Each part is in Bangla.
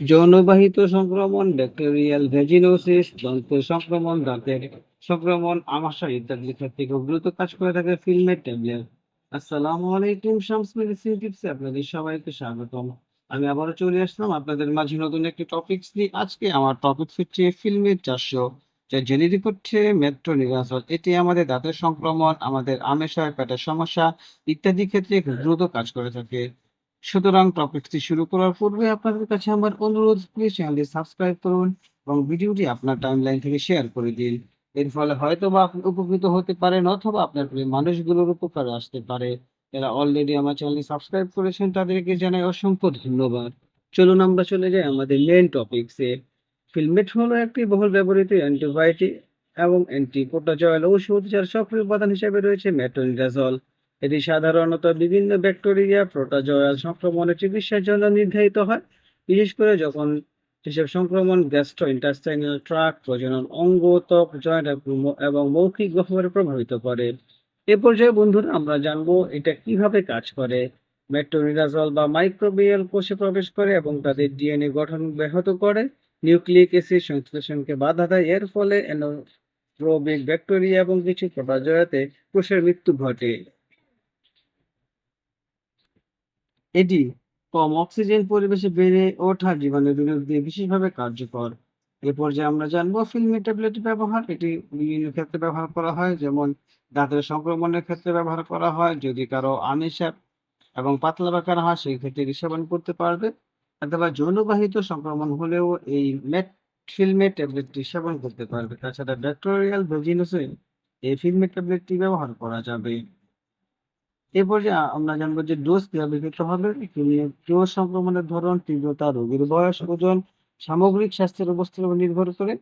যৌনবাহিত সংক্রমণ, ব্যাকটেরিয়াল ভ্যাজিনোসিস, দন্ত সংক্রমণ, দাঁতের সংক্রমণ, আমাশয় ইত্যাদির ক্ষেত্রে দ্রুত কাজ করে থাকে ফিল্মের ট্যাবলেট। আসসালামু আলাইকুম শামস মেডিসিন টিপসে আপনাদের সবাইকে স্বাগতম। আমি আবারও চলে আসলাম আপনাদের মাঝে নতুন একটি টপিকস নিয়ে। আজকে আমার টপিক হচ্ছে ফিল্মের ৪০০ যা জেনেরিক হচ্ছে মেট্রোনিডাজল। এটি আমাদের দাঁতের সংক্রমণ, আমাদের আমাশয়, পেটের সমস্যা ইত্যাদি ক্ষেত্রে দ্রুত কাজ করে থাকে। সুতরাং টপিকটি শুরু করার পূর্বে আপনাদের কাছে আমার অনুরোধ প্লিজ চ্যানেলটি সাবস্ক্রাইব করুন এবং ভিডিওটি আপনার টাইমলাইন থেকে শেয়ার করে দিন। এর ফলে হয়তো বা আপনি উপকৃত হতে পারেন অথবা আপনার প্রিয় মানুষগুলোর উপকারে আসতে পারে। যারা অলরেডি আমার চ্যানেলটি সাবস্ক্রাইব করেছেন, তাদেরকে জানাই অসংখ্য ধন্যবাদ। চলুন আমরা চলে যাই আমাদের মেইন টপিকসে। ফিলমেট হলো একটি বহুল ব্যবহৃত অ্যান্টিবায়োটিক এবং অ্যান্টিপ্রোটোজোয়াল ঔষধ, যার সক্রিয় উপাদান হিসেবে রয়েছে মেট্রোনিডাজল। এটি সাধারণত বিভিন্ন ব্যাকটেরিয়া, প্রোটাজয়াল সংক্রমণের চিকিৎসার জন্য নির্ধারিত হয়, বিশেষ করে যখন এসব সংক্রমণ গ্যাস্ট্রোইন্টেস্টাইনাল ট্রাক প্রজনন অঙ্গ, ত্বক, জয়েন্ট এবং মৌখিক গহ্বরে প্রভাবিত করে। এ পর্যায়ে বন্ধুরা আমরা জানব এটা কীভাবে কাজ করে। মেট্রোনিডাজল বা মাইক্রোবিয়াল কোষে প্রবেশ করে এবং তাদের ডিএনএ গঠন ব্যাহত করে, নিউক্লিক অ্যাসিড সংশ্লেষণকে বাধা দেয়। এর ফলে অ্যানারোবিক ব্যাকটেরিয়া এবং কিছু প্রোটোজোয়াতে কোষের মৃত্যু ঘটে। এটি কম অক্সিজেন পরিবেশে বেড়ে ওঠা জীবাণুর বিরুদ্ধে বিশেষভাবে কার্যকর। এ পর্যায়ে আমরা জানব ফিল্মি ট্যাবলেটের ব্যবহার। এটি বিভিন্ন ক্ষেত্রে ব্যবহার করা হয়, যেমন দাঁতের সংক্রমণের ক্ষেত্রে ব্যবহার করা হয়। যদি কারও আমিষা এবং পাতলা পায়খানা হয়, সেই ক্ষেত্রে এটি সেবন করতে পারবে, অথবা যৌনবাহিত সংক্রমণ হলেও এই মেট ফিল্মের ট্যাবলেটটি সেবন করতে পারবে। তাছাড়া ব্যাকটেরিয়াল ভ্যাজিনোসে এই ফিল্মের ট্যাবলেটটি ব্যবহার করা যাবে। এ পর্যায়ে আ আমরা জানব যে ডোজ কীভাবে খেতে হবে। ডোজ সংক্রমণের ধরন, তীব্রতা, রোগীর বয়স, ওজন, সামগ্রিক স্বাস্থ্যের অবস্থার উপর নির্ভর করে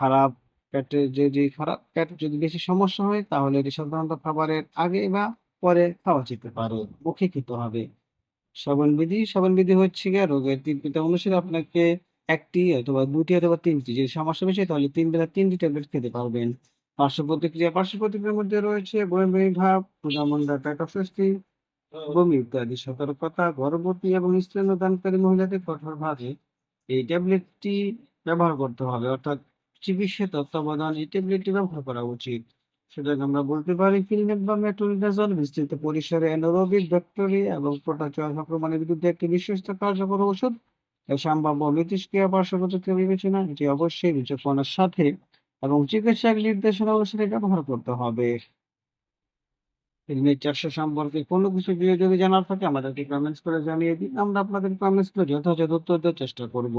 খারাপ পেটে যদি খারাপ পেট যদি বেশি সমস্যা হয় তাহলে এটি সাধারণত খাবারের আগে বা পরে খাওয়া যেতে পারে। মুখে খেতে হবে। সেবনবিধি, সেবনবিধি হচ্ছে গিয়ে রোগের তীব্রতা অনুসারে আপনাকে একটি অথবা দুটি অথবা তিনটি যদি সমস্যা বেশি তাহলে তিন বেলা তিনটি ট্যাবলেট খেতে পারবেন। পার্শ্ব প্রতিক্রিয়া, পার্শ্ব প্রতিক্রিয়ার মধ্যে রয়েছে বমি ভাব, ক্ষুধা-মন্দা, পেট বমি ইত্যাদি। সতর্কতা, গর্ভবতী এবং স্তন্যদানকারী মহিলাদের কঠোরভাবে এই ট্যাবলেটটি ব্যবহার করতে হবে। অর্থাৎ চিকিৎসা তত্ত্বাবধান এই ট্যাবলেটটি ব্যবহার করা উচিত। সুতরাং আমরা বলতে পারি ফিলমেট বা মেট্রোনিডাজল বিস্তৃত পরিসরে অ্যানারোবিক ব্যাকটেরিয়া এবং প্রোটোজোয়া সংক্রমণের বিরুদ্ধে একটি বিশ্বস্ত কার্যকর। এর সম্ভাব্য মিথস্ক্রিয়া, পার্শ্ব প্রতিক্রিয়া বিবেচনা এটি অবশ্যই বিচক্ষণতার সাথে এবং চিকিৎসক নির্দেশনা অনুসারে ব্যবহার করতে হবে। ফিল্মের ৪০০ সম্পর্কে কোনো কিছু যদি জানার থাকে, আমাদেরকে কমেন্টস করে জানিয়ে দিন। আমরা আপনাদের কমেন্টসগুলো যথাযথ উত্তর দেওয়ার চেষ্টা করব।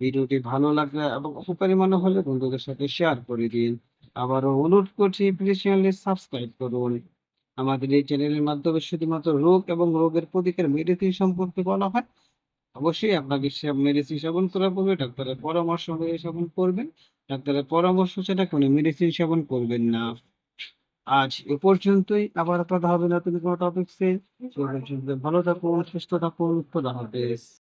ভিডিওটি ভালো লাগলে এবং উপকারী মনে হলে বন্ধুদের সাথে শেয়ার করে দিন। আবারও অনুরোধ করছি প্লিজ চ্যানেলটি সাবস্ক্রাইব করুন। আমাদের এই চ্যানেলের মাধ্যমে শুধুমাত্র রোগ এবং রোগের প্রতিকার মেডিসিন সম্পর্কে বলা হয়। অবশ্যই আপনাকে সব মেডিসিন সেবন করার পূর্বে ডাক্তারের পরামর্শ অনুযায়ী সেবন করবেন। ডাক্তারের পরামর্শ সেটা কোনো মেডিসিন সেবন করবেন না। আজ এ পর্যন্তই। আবার কথা হবে না তুমি কোনো টপিক সে পর্যন্ত ভালো থাকুন, সুস্থ থাকুন। খোদা হাফেজ।